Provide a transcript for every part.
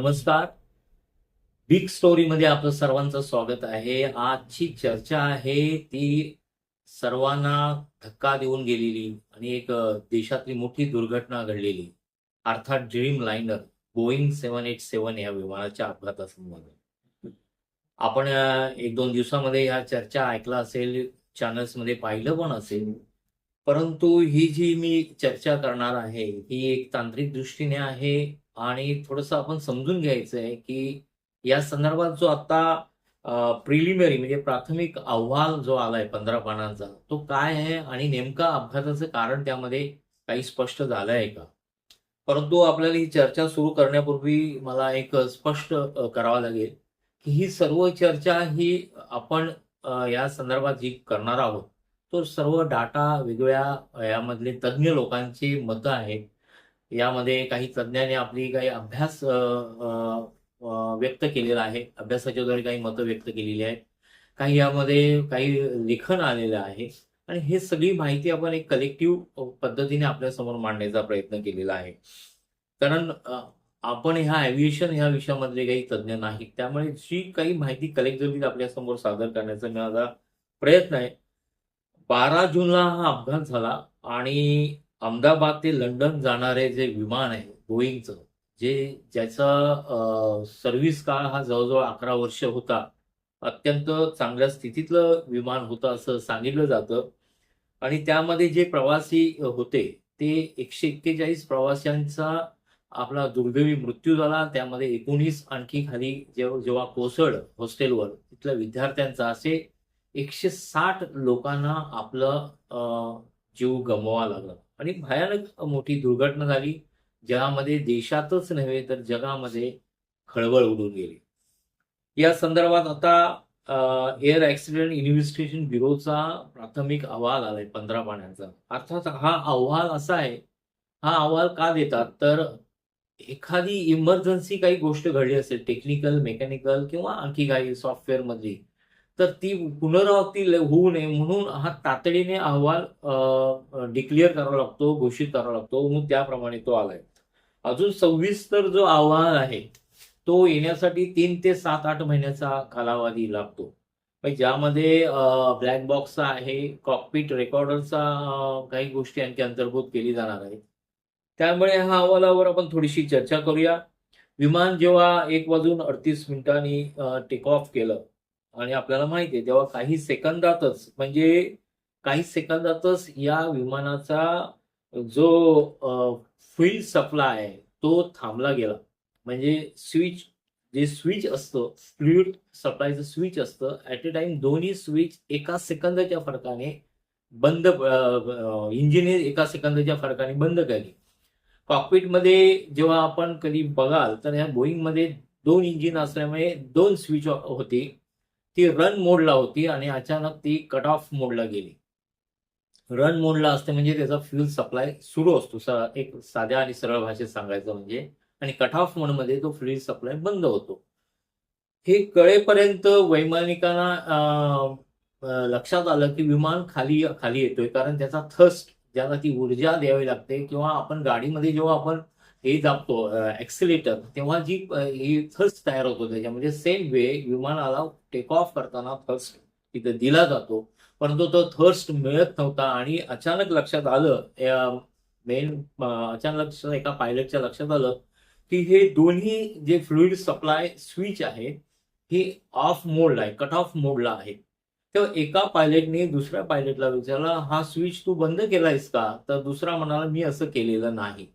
नमस्कार. Big story मध्ये आपलं सर्वांचं स्वागत आहे. आजची चर्चा आहे ती सर्वांना धक्का देऊन गेलेली आणि एक देशातली मोठी दुर्घटना घडलेली. अर्थात dreamliner Boeing seven eight seven या विमानाच्या अपघातासंबंध. आपण एक दोन दिवसामध्ये ह्या चर्चा ऐकला असेल चॅनल्समध्ये पाहिलं पण असेल. परंतु ही जी मी चर्चा करणार आहे ही एक तांत्रिक दृष्टीने आहे. आणि थोडंसं आपण समजून घ्यायचं आहे की या संदर्भात जो आता प्रिलिमिनरी म्हणजे प्राथमिक अहवाल जो आलाय पंधरा पानांचा तो काय आहे आणि नेमका अपघाताचं कारण त्यामध्ये काही स्पष्ट झालं आहे का? परंतु आपल्याला ही चर्चा सुरू करण्यापूर्वी मला एक स्पष्ट करावा करावं लागेल की ही सर्व चर्चा ही आपण या संदर्भात जी करणार आहोत तो सर्व डाटा वेगवेगळ्या यामधले तज्ज्ञ लोकांची मतं आहेत. यामध्ये काही तज्ज्ञांनी आपली काही अभ्यास व्यक्त केलेला आहे. अभ्यासाच्या द्वारे काही मतं व्यक्त केलेली आहेत. काही यामध्ये काही लेखन आलेलं आहे. आणि हे सगळी माहिती आपण एक कलेक्टिव्ह पद्धतीने आपल्यासमोर मांडण्याचा प्रयत्न केलेला आहे. कारण आपण ह्या एव्हिएशन ह्या विषयामधले काही तज्ज्ञ नाहीत. त्यामुळे जी काही माहिती कलेक्टिव्हली आपल्यासमोर सादर करण्याचा माझा प्रयत्न आहे. बारा जूनला हा अपघात झाला आणि अहमदाबाद ते लंडन जाणारे जे विमान आहे बोईंगचं जे ज्याचा सर्व्हिस काळ हा जवळजवळ अकरा वर्ष होता अत्यंत चांगल्या स्थितीतलं विमान होतं असं सांगितलं जातं. आणि त्यामध्ये जे प्रवासी होते ते एकशे एक्केचाळीस प्रवाशांचा आपला दुर्दैवी मृत्यू झाला. त्यामध्ये एकोणीस आणखी खाली जेव्हा जेव्हा कोसळ हॉस्टेलवर तिथल्या विद्यार्थ्यांचा असे एकशे साठ लोकांना आपलं जीव गमवावा लागला. आणि भयानक मोठी दुर्घटना झाली. ज्यामध्ये देशातच नव्हे तर जगामध्ये खळबळ उडून गेली. या संदर्भात आता एअर ऍक्सिडेंट इन्व्हेस्टिगेशन ब्युरोचा प्राथमिक अहवाल आलाय पंधरा पाण्याचा. अर्थात हा अहवाल असा आहे हा अहवाल का देतात? तर एखादी इमर्जन्सी काही गोष्ट घडली असेल टेक्निकल मेकॅनिकल किंवा आणखी काही सॉफ्टवेअर मधली तर ती पुनरावृत्ती होऊ नये म्हणून हा तातडीने अहवाल डिक्लेअर करावा लागतो घोषित करावा लागतो. म्हणून त्याप्रमाणे तो आलाय. अजून सविस्तर जो अहवाल आहे तो येण्यासाठी तीन ते सात आठ महिन्याचा कालावधी लागतो. म्हणजे ज्यामध्ये ब्लॅक बॉक्सचा आहे कॉकपिट रेकॉर्डरचा काही गोष्टी आणखी अंतर्भूत केली जाणार आहेत. त्यामुळे ह्या अहवालावर आपण थोडीशी चर्चा करूया. विमान जेव्हा एक वाजून अडतीस मिनिटांनी टेक ऑफ केलं आणि आपल्याला माहिती आहे तेव्हा काही सेकंदातच म्हणजे काही सेकंदातच या विमानाचा जो फ्युल सप्लाय आहे तो थांबला गेला. म्हणजे स्विच जे स्विच असतं फ्लुइड सप्लायचं स्विच असतं ऍट ए टाइम दोन्ही स्विच एका सेकंदाच्या फरकाने बंद इंजिने एका सेकंदाच्या फरकाने बंद केली. कॉकपिटमध्ये जेव्हा आपण कधी बघाल तर ह्या बोईंगमध्ये दोन इंजिन असल्यामुळे दोन स्विच होती. ती रन मोडला होती आणि अचानक ती कट ऑफ मोडला गेली. रन मोडला असते म्हणजे त्याचा फ्यूल सप्लाय सुरू असतो. एक साध्या आणि सरळ भाषेत सांगायचं म्हणजे आणि कट ऑफ मोडमध्ये तो फ्यूल सप्लाय बंद होतो. हे कळेपर्यंत वैमानिकांना लक्षात आलं की विमान खाली खाली येतोय. कारण त्याचा थर्स्ट ज्याला ती ऊर्जा द्यावी लागते किंवा आपण गाडीमध्ये जेव्हा आपण हे दाबतो ऍक्सिलेटर तेव्हा जी ही थर्स्ट तयार होतो त्याच्यामध्ये सेम वे विमानाला टेक ऑफ करताना थर्स्ट तिथे दिला जातो. परंतु तो थर्स्ट मिळत नव्हता आणि अचानक लक्षात आलं मेन अचानक एका पायलटच्या लक्षात आलं की हे दोन्ही जे फ्लुईड सप्लाय स्विच आहे हे ऑफ मोडला आहे कट ऑफ मोडला आहे. तेव्हा एका पायलटने दुसऱ्या पायलटला विचारलं हा स्विच तू बंद केलायस का? तर दुसरा म्हणाला मी असं केलेलं नाही.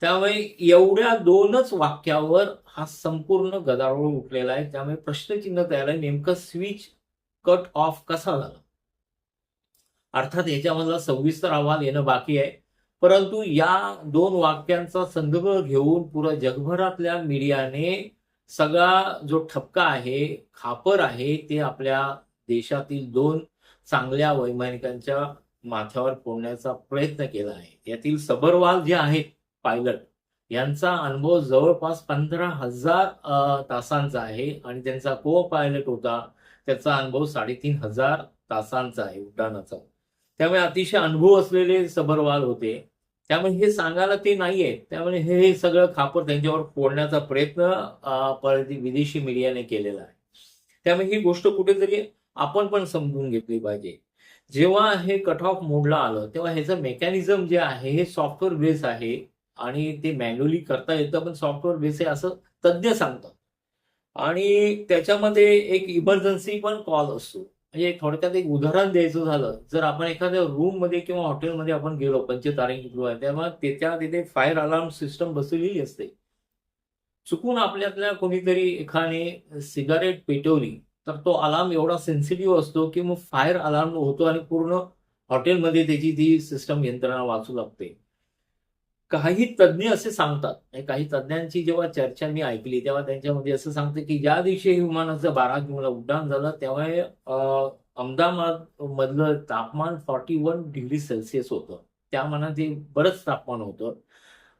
त्यामुळे एवढ्या दोनच वाक्यावर हा संपूर्ण गदारोळ उठलेला आहे. त्यामुळे प्रश्नचिन्ह तयार आहे. नेमकं स्विच कट ऑफ कसा झाला? अर्थात याच्यामधला सविस्तर अहवाल येणं बाकी आहे. परंतु या दोन वाक्यांचा संदर्भ घेऊन पुरा जगभरातल्या मीडियाने सगळा जो ठपका आहे खापर आहे ते आपल्या देशातील दोन चांगल्या वैमानिकांच्या माथ्यावर फोडण्याचा प्रयत्न केला आहे. यातील सबरवाल जे आहेत पायलट. यांचा अनुभव जवळपास पंधरा हजार तासांचा आहे आणि त्यांचा को पायलट होता. त्याचा अनुभव साडेतीन हजार तासांचा आहे उड्डाणाचा. त्यामुळे अतिशय अनुभव असलेले सबरवाल होते. त्यामुळे हे सांगायला ते नाहीये. त्यामुळे हे सगळं खापर त्यांच्यावर फोडण्याचा प्रयत्न विदेशी मीडियाने केलेला आहे. त्यामुळे ही गोष्ट कुठेतरी आपण पण समजून घेतली पाहिजे. जेव्हा हे कट ऑफ मोडला आलं तेव्हा ह्याचं मेकॅनिझम जे आहे हे सॉफ्टवेअर बेस आहे. आणि ते मॅन्युअली करता येतं पण सॉफ्टवेअर बेस आहे असं तज्ज्ञ सांगतात. आणि त्याच्यामध्ये एक इमर्जन्सी पण कॉल असतो. म्हणजे थोडक्यात एक उदाहरण द्यायचं झालं जर आपण एखाद्या रूममध्ये किंवा हॉटेलमध्ये आपण गेलो पंचतारांकित गृह आहे तेव्हा त्याच्या तिथे फायर अलार्म सिस्टम बसवलेली असते. चुकून आपल्यातल्या कोणीतरी एखाने सिगारेट पेटवली तर तो अलार्म एवढा सेन्सिटिव्ह असतो की मग फायर अलार्म होतो आणि पूर्ण हॉटेलमध्ये त्याची ती सिस्टम यंत्रणा वाचू लागते. काही तज्ज्ञ असे सांगतात. काही तज्ज्ञांची जेव्हा चर्चा मी ऐकली तेव्हा त्यांच्यामध्ये असं सांगतं की ज्या दिवशी विमानाचं बारा जूनला उड्डाण झालं तेव्हा अहमदाबाद मधलं तापमान फॉर्टी वन डिग्री सेल्सिअस होतं. त्या मनात ते बरंच तापमान होतं.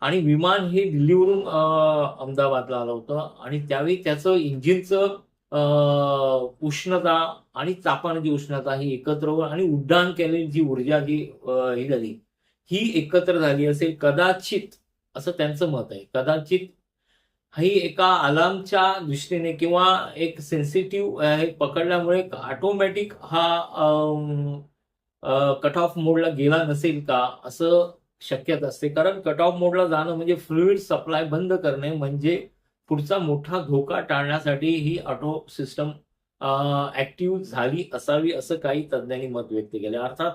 आणि विमान हे दिल्लीवरून अहमदाबादला आलं होतं. आणि त्यावेळी त्याचं इंजिनचं उष्णता आणि तापमानाची उष्णता ही एकत्र होऊन आणि उड्डाण केलेली जी ऊर्जा जी हे ही झाली ही एकत्र झाली असेल कदाचित असं त्यांचं मत आहे. कदाचित ही एका अलार्मच्या दृष्टीने किंवा एक सेन्सिटिव्ह हे पकडल्यामुळे ऑटोमॅटिक हा कट ऑफ मोडला गेला नसेल का असं शक्यता असते. कारण कट ऑफ मोडला जाणं म्हणजे फ्लुईड सप्लाय बंद करणे म्हणजे पुढचा मोठा धोका टाळण्यासाठी ही ऑटो सिस्टम ऍक्टिव्ह झाली असावी असं काही तज्ज्ञांनी मत व्यक्त केले. अर्थात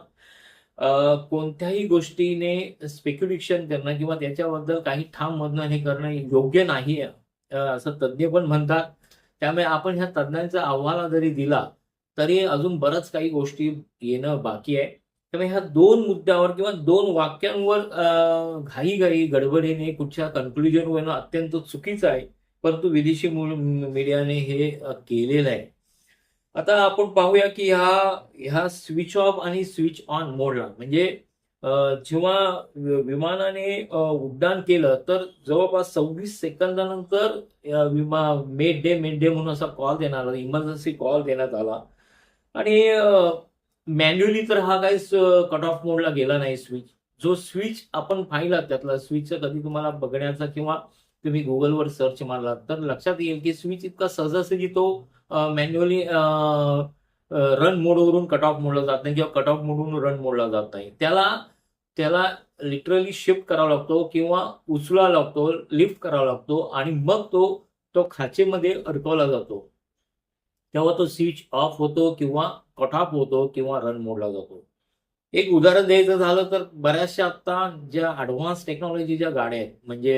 कोणत्याही गोष्टीने स्पेक्युलेशन करणं किंवा त्याच्याबद्दल काही ठाम म्हणणं हे करणं योग्य नाही आहे. असं तज्ज्ञ पण म्हणतात. त्यामुळे आपण ह्या तज्ज्ञांचा अहवाल जरी दिला तरी अजून बरंच काही गोष्टी येणं बाकी आहे. त्यामुळे ह्या दोन मुद्द्यावर किंवा दोन वाक्यांवर घाईघाई गडबडीने कुठच्या कन्क्लुजन होणं अत्यंत चुकीचं आहे. परंतु विदेशी मीडियाने हे केलेलं आहे. आता आपण पाहूया की ह्या ह्या स्विच ऑफ आणि स्विच ऑन मोडला म्हणजे जेव्हा विमानाने उड्डाण केलं तर जवळपास सव्वीस सेकंदानंतर विमा मेड डे मेड डे म्हणून असा कॉल देण्यात आला इमर्जन्सी कॉल देण्यात आला. आणि मॅन्युअली तर हा काही कट ऑफ मोडला गेला नाही स्विच जो स्विच आपण पाहिला त्यातला स्विचचा कधी तुम्हाला बघण्याचा किंवा तुम्ही गुगलवर सर्च मारला तर लक्षात येईल की स्विच इतका सहजासहजी तो मॅन्युअली रन मोडवरून कट ऑफ मोडला जात नाही किंवा कट ऑफ मोडवरून रन मोडला जात नाही. त्याला त्याला लिटरली शिफ्ट करावा लागतो किंवा उचलावा लागतो लिफ्ट करावा लागतो आणि मग तो तो खाचेमध्ये अडकवला जातो. तेव्हा तो स्विच ऑफ होतो किंवा कट ऑफ होतो किंवा रन मोडला जातो. एक उदाहरण द्यायचं झालं तर बऱ्याचशा आता ज्या ऍडव्हान्स टेक्नॉलॉजीच्या गाड्या आहेत म्हणजे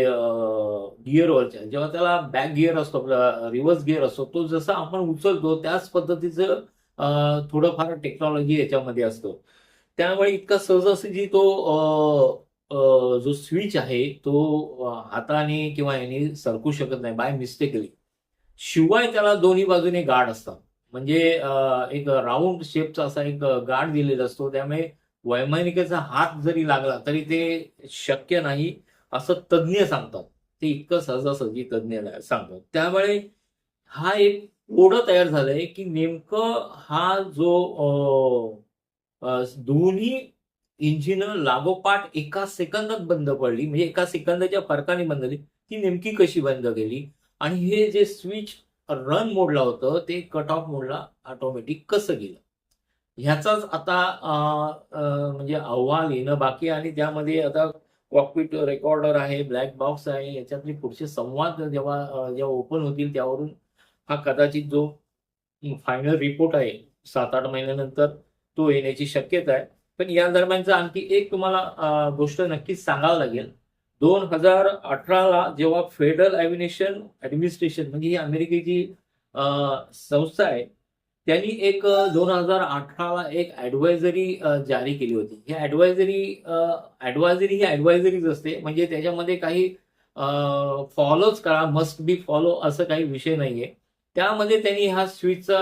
गिअरवरच्या जेव्हा त्याला बॅक गिअर असतो आपला रिव्हर्स गिअर असतो तो जसा आपण उचलतो त्याच पद्धतीचं थोडंफार टेक्नॉलॉजी याच्यामध्ये असतो. त्यामुळे इतका सहजासहजी तो जो स्विच आहे तो हाताने किंवा याने सरकू शकत नाही बाय मिस्टेकली शिवाय त्याला दोन्ही बाजूने गार्ड असतात. म्हणजे एक राऊंड शेपचा असा एक गार्ड दिलेला असतो त्यामुळे वैमानिकाचा हात जरी लागला तरी ते शक्य नाही असं तज्ज्ञ सांगतात. ते इतकं सहजासहजी तज्ज्ञ सांगतात. त्यामुळे हा एक ओढ तयार झालंय की नेमकं हा जो दोन्ही इंजिन लागोपाठ एका सेकंदात बंद पडली म्हणजे एका सेकंदाच्या फरकाने बंद झाली ती नेमकी कशी बंद केली? आणि हे जे स्विच रन मोडला होतं ते कट ऑफ मोडला ऑटोमॅटिक कसं गेलं? ह्याचाच आता म्हणजे अहवाल येणं बाकी आणि त्यामध्ये आता कॉकपिट रेकॉर्डर आहे ब्लॅक बॉक्स आहे याच्यातले पुढचे संवाद जेव्हा जेव्हा ओपन होतील त्यावरून हा कदाचित जो फायनल रिपोर्ट आहे सात आठ महिन्यानंतर तो येण्याची शक्यता आहे. पण या दरम्यानचा आणखी एक तुम्हाला गोष्ट नक्कीच सांगावं लागेल. दोन हजार अठराला जेव्हा फेडरल ॲव्हिनेशन ऍडमिनिस्ट्रेशन म्हणजे ही अमेरिकेची संस्था आहे त्यांनी एक दोन हजार अठराला एक ऍडवायझरी जारी केली होती. ही ऍडवायझरी ऍडवायझरी ही ऍडवायझरीच असते. म्हणजे त्याच्यामध्ये काही फॉलोच करा मस्ट बी फॉलो असं काही विषय नाहीये. त्यामध्ये त्यांनी हा स्विचचा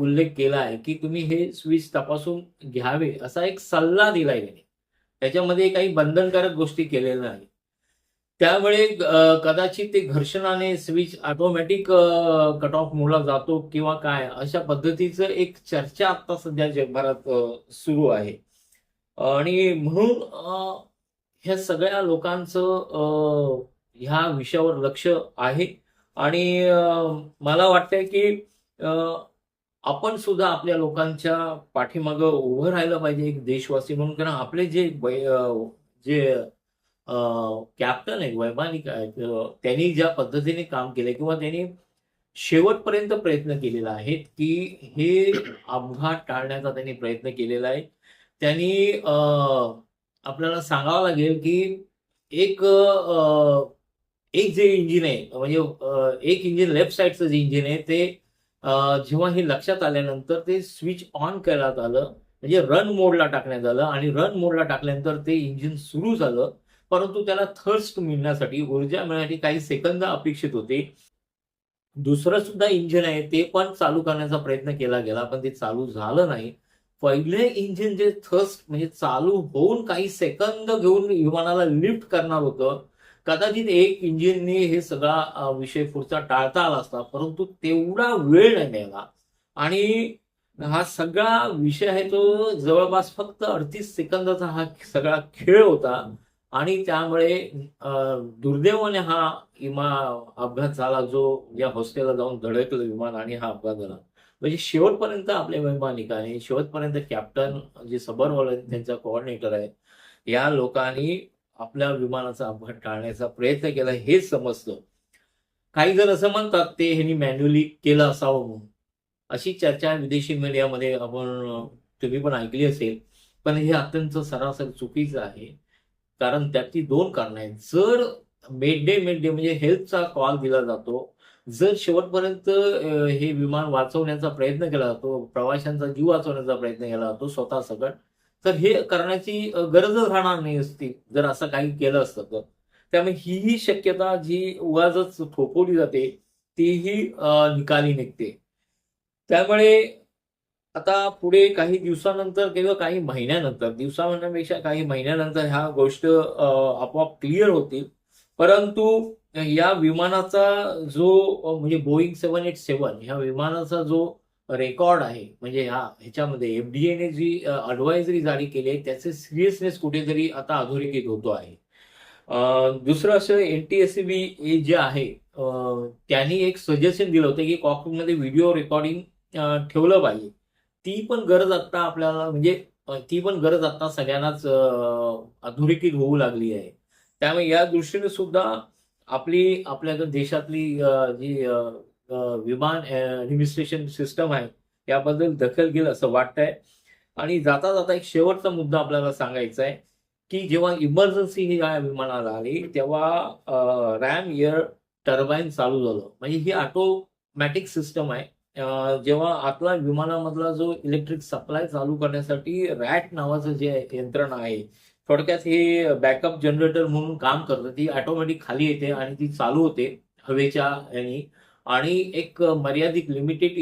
उल्लेख केला आहे की तुम्ही हे स्विच तपासून घ्यावे असा एक सल्ला दिलाय त्यांनी. त्याच्यामध्ये काही बंधनकारक गोष्टी केलेल्या नाही त्यामुळे कदाचित ते घर्षणाने स्विच ऑटोमॅटिक कट ऑफ मोडला जातो किंवा काय अशा पद्धतीचं एक चर्चा आता सध्या जगभरात सुरू आहे. आणि म्हणून ह्या सगळ्या लोकांचं ह्या विषयावर लक्ष आहे. आणि मला वाटतंय की आपण सुद्धा आपल्या लोकांच्या पाठीमागं उभं राहिलं पाहिजे एक देशवासी म्हणून. कारण आपले जे जे कॅप्टन आहेत वैमानिक आहेत त्यांनी ज्या पद्धतीने काम केले किंवा त्यांनी शेवटपर्यंत प्रयत्न केलेला आहे की हे अपघात टाळण्याचा त्यांनी प्रयत्न केलेला आहे. त्यांनी आपल्याला सांगावं लागेल की एक एक जे इंजिन आहे म्हणजे एक इंजिन लेफ्ट साईडचं जे इंजिन आहे ते जेव्हा हे लक्षात आल्यानंतर ते स्विच ऑन करण्यात आलं म्हणजे रन मोडला टाकण्यात आलं आणि रन मोडला टाकल्यानंतर ते इंजिन सुरू झालं. परंतु त्याला थर्स्ट मिळण्यासाठी ऊर्जा मिळण्यासाठी काही सेकंद अपेक्षित होते. दुसरं सुद्धा इंजिन आहे ते पण चालू करण्याचा प्रयत्न केला गेला पण ते चालू झालं नाही. पहिले इंजिन जे थर्स्ट म्हणजे चालू होऊन काही सेकंद घेऊन विमानाला लिफ्ट करणार होतं. कदाचित एक इंजिनने हे सगळा विषय पुढचा टाळता आला असता परंतु तेवढा वेळ नाही मिळाला. आणि हा सगळा विषय आहे तो जवळपास फक्त अडतीस सेकंदाचा हा सगळा खेळ होता. आणि त्यामुळे दुर्दैवाने हा विमा अपघात झाला जो या हॉस्टेलला जाऊन धडकलं विमान आणि हा अपघात झाला. म्हणजे शेवटपर्यंत आपल्या वैमानिकाने शेवटपर्यंत कॅप्टन जे सबरवाल आहेत, त्यांचा कोऑर्डिनेटर आहे या लोकांनी आपल्या विमानाचा अपघात टाळण्याचा प्रयत्न केला हेच समजतं काही जण असं म्हणतात ते ह्यांनी मॅन्युअली केलं असावं म्हणून. अशी चर्चा विदेशी मीडियामध्ये आपण तुम्ही पण ऐकली असेल पण हे अत्यंत सरासर चुकीचं आहे. कारण त्याची दोन कारणं आहेत. जर मिड डे मेड डे म्हणजे हेल्थचा कॉल दिला जातो जर शेवटपर्यंत हे विमान वाचवण्याचा प्रयत्न केला जातो प्रवाशांचा जीव वाचवण्याचा प्रयत्न केला जातो स्वतः सकट तर हे करण्याची गरज गरजच राहणार नाही असती जर असं काही केलं असतं तर. त्यामुळे ही शक्यता जी उगाजच थोपवली जाते तीही निकाली निघते. त्यामुळे आता पुढे काही दिवसानंतर किंवा काही महिन्यानंतर दिवसा म्हणण्यापेक्षा काही महिन्यानंतर ह्या गोष्ट आपोआप क्लिअर होतील. परंतु या विमानाचा जो म्हणजे बोईंग सेवन एट सेवन ह्या विमानाचा जो रेकॉर्ड आहे म्हणजे ह्या ह्याच्यामध्ये एफडीएने जी अडवायझरी जारी केली आहे त्याचे सिरियसनेस कुठेतरी आता अधोरेखित होतो आहे. दुसरं असं N T S B J आहे त्यांनी एक सजेशन दिलं होतं की कॉकपिटमध्ये व्हिडिओ रेकॉर्डिंग ठेवलं पाहिजे. ती पण गरज आता आपल्याला म्हणजे ती पण गरज आता सगळ्यांनाच अधोरेखित होऊ लागली आहे. त्यामुळे या दृष्टीने सुद्धा आपली आपल्या देशातली जी विमान ऍडमिनिस्ट्रेशन सिस्टम आहे याबद्दल दखल घेईल असं वाटतंय. आणि जाता जाता एक शेवटचा मुद्दा आपल्याला सांगायचा आहे की जेव्हा इमर्जन्सी ही या विमानाला आली तेव्हा रॅम एअर टर्बाईन चालू झालं. म्हणजे ही ऑटोमॅटिक सिस्टम आहे. जेव्हा आतला विमानामधला जो इलेक्ट्रिक सप्लाय चालू करण्यासाठी रॅट नावाचं जे यंत्रणा आहे थोडक्यात हे बॅकअप जनरेटर म्हणून काम करतं. ती ऑटोमॅटिक खाली येते आणि ती चालू होते हवेच्या यानी. आणि एक मर्यादित लिमिटेड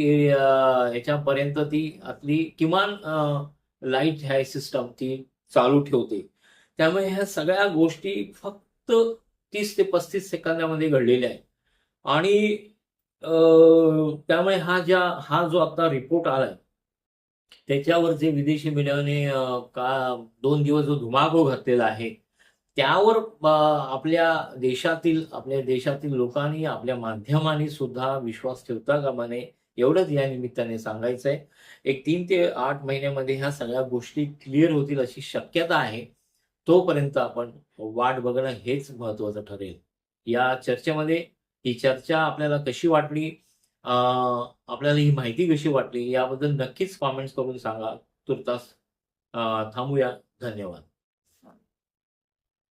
याच्यापर्यंत ती आपली किमान लाइट ह्या सिस्टम ती चालू ठेवते. त्यामुळे ह्या सगळ्या गोष्टी फक्त तीस ते पस्तीस सेकंदामध्ये घडलेल्या आहेत. आणि त्यामुळे हा ज्या हा जो आता रिपोर्ट आलाय त्याच्यावर जे विदेशी मीडियाने का दोन दिवस जो धुमाकूळ घातलेला आहे त्यावर आपल्या देशातील आपल्या देशातील लोकांनी आपल्या माध्यमांनी सुद्धा विश्वास ठेवता कामा नये एवढंच या निमित्ताने सांगायचं आहे एक तीन ते आठ महिन्यामध्ये ह्या सगळ्या गोष्टी क्लिअर होतील अशी शक्यता आहे तोपर्यंत आपण वाट बघणं हेच महत्वाचं ठरेल. या चर्चेमध्ये ही चर्चा आपल्याला कशी वाटली? आपल्याला ही माहिती कशी वाटली? याबद्दल नक्कीच कॉमेंट्स करून सांगा. तुर्तास थांबूया. धन्यवाद.